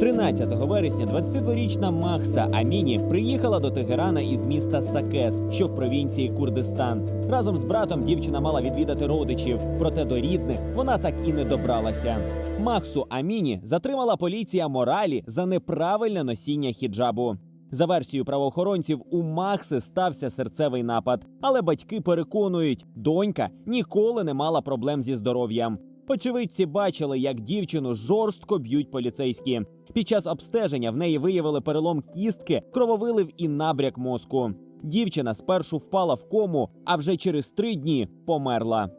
13 вересня 22-річна Махса Аміні приїхала до Тегерана із міста Сакес, що в провінції Курдистан. Разом з братом дівчина мала відвідати родичів, проте до рідних вона так і не добралася. Махсу Аміні затримала поліція моралі за неправильне носіння хіджабу. За версією правоохоронців, у Махси стався серцевий напад, але батьки переконують, донька ніколи не мала проблем зі здоров'ям. Очевидці бачили, як дівчину жорстко б'ють поліцейські. Під час обстеження в неї виявили перелом кістки, крововилив і набряк мозку. Дівчина спершу впала в кому, а вже через три дні померла.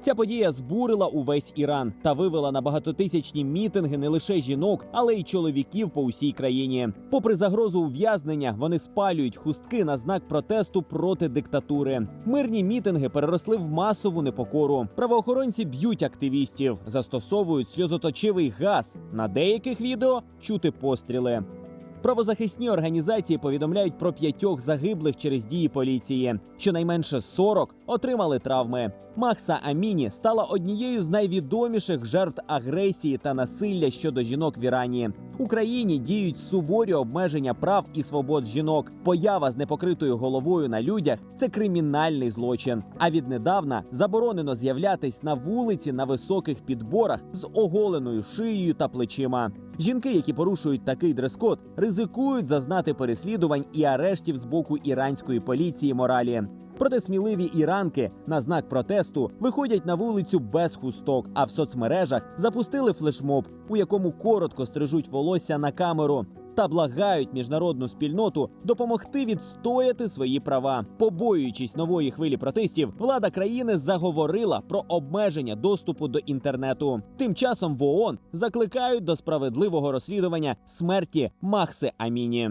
Ця подія збурила увесь Іран та вивела на багатотисячні мітинги не лише жінок, але й чоловіків по усій країні. Попри загрозу ув'язнення, вони спалюють хустки на знак протесту проти диктатури. Мирні мітинги переросли в масову непокору. Правоохоронці б'ють активістів, застосовують сльозоточивий газ. На деяких відео чути постріли. Правозахисні організації повідомляють про п'ятьох загиблих через дії поліції. Щонайменше 40 отримали травми. Махса Аміні стала однією з найвідоміших жертв агресії та насилля щодо жінок в Ірані. Україні діють суворі обмеження прав і свобод жінок. Поява з непокритою головою на людях це кримінальний злочин. А віднедавна заборонено з'являтись на вулиці на високих підборах з оголеною шиєю та плечима. Жінки, які порушують такий дрес-код, ризикують зазнати переслідувань і арештів з боку іранської поліції моралі. Проте сміливі іранки на знак протесту виходять на вулицю без хусток, а в соцмережах запустили флешмоб, у якому коротко стрижуть волосся на камеру. Та благають міжнародну спільноту допомогти відстояти свої права. Побоюючись нової хвилі протестів, влада країни заговорила про обмеження доступу до інтернету. Тим часом в ООН закликають до справедливого розслідування смерті Махси Аміні.